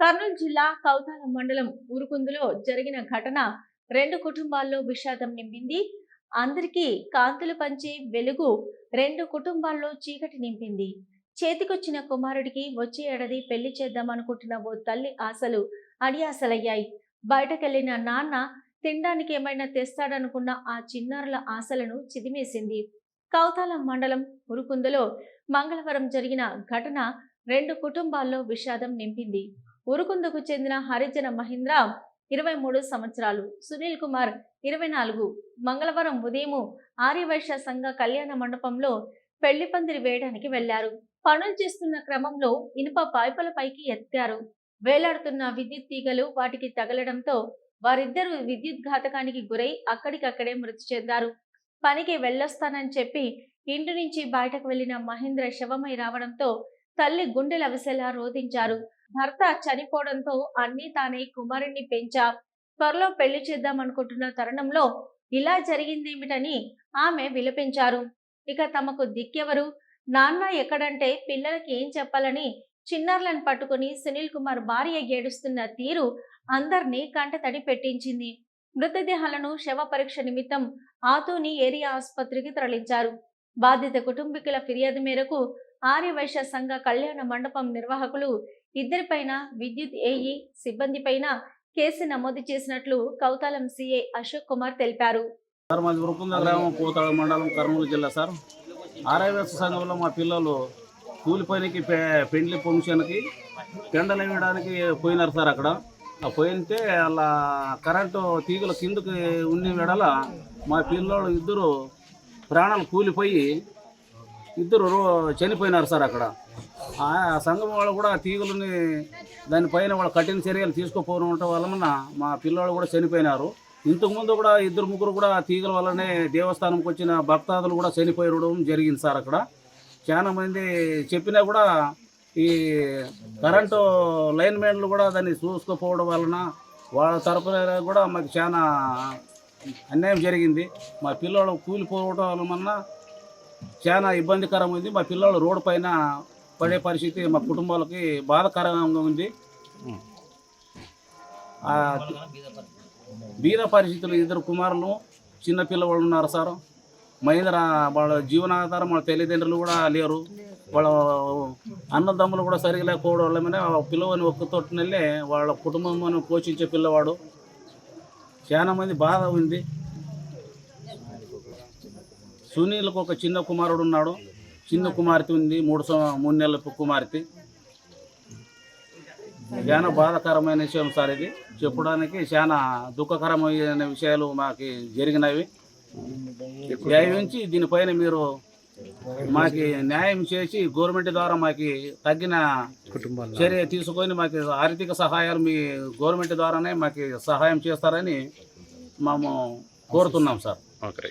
కర్నూలు జిల్లా కౌతాల మండలం ఉరుకుందులో జరిగిన ఘటన రెండు కుటుంబాల్లో విషాదం నింపింది. అందరికీ కాంతులు పంచే వెలుగు రెండు కుటుంబాల్లో చీకటి నింపింది. చేతికొచ్చిన కుమారుడికి వచ్చే ఏడాది పెళ్ళి చేద్దామనుకుంటున్న ఓ తల్లి ఆశలు అడియాసలయ్యాయి బయటకెళ్ళిన నాన్న తినడానికి ఏమైనా తెస్తాడనుకున్న ఆ చిన్నారుల ఆశలను చిదిమేసింది. కౌతాలం మండలం ఉరుకుందులో మంగళవారం జరిగిన ఘటన రెండు కుటుంబాల్లో విషాదం నింపింది. ఉరుకుందుకు చెందిన హరిజన మహీంద్ర ఇరవై మూడు సంవత్సరాలు. సునీల్ కుమార్ ఇరవై నాలుగు మంగళవారం ఉదయం ఆర్యవైశ్య సంఘ కళ్యాణ మండపంలో పెళ్ళి పందిరి వేయడానికి వెళ్ళారు. పనులు చేస్తున్న క్రమంలో ఇనుప పైపుల పైకి ఎత్తారు. వేలాడుతున్న విద్యుత్ తీగలు వాటికి తగలడంతో వారిద్దరూ విద్యుత్ ఘాతకానికి గురై అక్కడికక్కడే మృతి చెందారు. పనికి వెళ్ళొస్తానని చెప్పి ఇంటి నుంచి బయటకు వెళ్ళిన మహేంద్ర శవమై రావడంతో తల్లి గుండెల విసెలా రోధించారు. భర్త చనిపోవడంతో అన్ని తానే కుమారుణ్ణి పెంచా. త్వరలో పెళ్ళి చేద్దామనుకుంటున్న తరుణంలో ఇలా జరిగిందేమిటని ఆమె విలపించారు. ఇక తమకు దిక్కెవరు? నాన్న ఎక్కడంటే పిల్లలకి ఏం చెప్పాలని చిన్నారులను పట్టుకుని సునీల్ కుమార్ భార్య ఏడుస్తున్న తీరు అందరినీ కంటతడి పెట్టించింది. మృతదేహాలను శవ పరీక్ష నిమిత్తం ఆతోని ఏరియా ఆసుపత్రికి తరలించారు. బాధిత కుటుంబీకుల ఫిర్యాదు మేరకు ఆర్యవైశ్య సంఘ కళ్యాణ మండపం నిర్వాహకులు ఇద్దరిపైన విద్యుత్ ఏఈ సిబ్బందిపైన కేసు నమోదు చేసినట్లు కౌతాలం సిఐ అశోక్ కుమార్ తెలిపారు. సార్ మాది వృకుంద గ్రామం పోతాడ మండలం కర్నూలు జిల్లా సార్. ఆర్ఐఎస్ సంఘంలో మా పిల్లలు కూలి పనికి పె పెండ్లి ఫంక్షన్కి పెండలు వేయడానికి పోయినారు సార్ అక్కడ. ఆ పోయితే అలా కరెంటు తీగలు కిందకి ఉండి వెడల మా పిల్లలు ఇద్దరు ప్రాణాలు కూలిపోయి ఇద్దరు చనిపోయినారు సార్ అక్కడ. ఆ సంఘం వాళ్ళు కూడా ఆ తీగలని దానిపైన వాళ్ళు కఠిన చర్యలు తీసుకోకపోవడం వలన మా పిల్లలు కూడా చనిపోయినారు. ఇంతకు ముందు కూడా ఇద్దరు ముగ్గురు కూడా తీగల వల్లనే దేవస్థానంకి వచ్చిన భక్తాదులు కూడా చనిపోయడం జరిగింది సార్ అక్కడ. చాలా మంది చెప్పినా కూడా ఈ కరెంటు లైన్ మ్యాన్లు కూడా దాన్ని చూసుకోపోవడం వలన వాళ్ళ తరపున కూడా మాకు చాలా అన్యాయం జరిగింది. మా పిల్లలు కూలిపోవడం వలన చాలా ఇబ్బందికరమైంది. మా పిల్లలు రోడ్డు పైన పడే పరిస్థితి మా కుటుంబాలకి బాధకరంగా ఉంది. బీద పరిస్థితులు ఇద్దరు కుమారులు చిన్న పిల్లవాళ్ళు ఉన్నారు సార్. మహేంద్ర వాళ్ళ జీవనాధారం వాళ్ళ తల్లిదండ్రులు కూడా లేరు. వాళ్ళ అన్నదమ్ములు కూడా సరిగా లేకపోవడం వల్లనే ఆ పిల్లవాడిని వాళ్ళ కుటుంబం పోషించే పిల్లవాడు. చాలామంది బాధ ఉంది. సునీల్కి ఒక చిన్న కుమారుడు ఉన్నాడు. చిన్న కుమార్తె ఉంది మూడు మూడు నెలల కుమార్తె. చాలా బాధాకరమైన విషయం సార్ ఇది. చెప్పడానికి చాలా దుఃఖకరమైన విషయాలు మాకు జరిగినవి. దయవించి దీనిపైన మీరు మాకు న్యాయం చేసి గవర్నమెంట్ ద్వారా మాకు తగిన చర్య తీసుకొని మాకు ఆర్థిక సహాయాలు మీ గవర్నమెంట్ ద్వారానే మాకు సహాయం చేస్తారని మేము కోరుతున్నాం సార్. ఓకే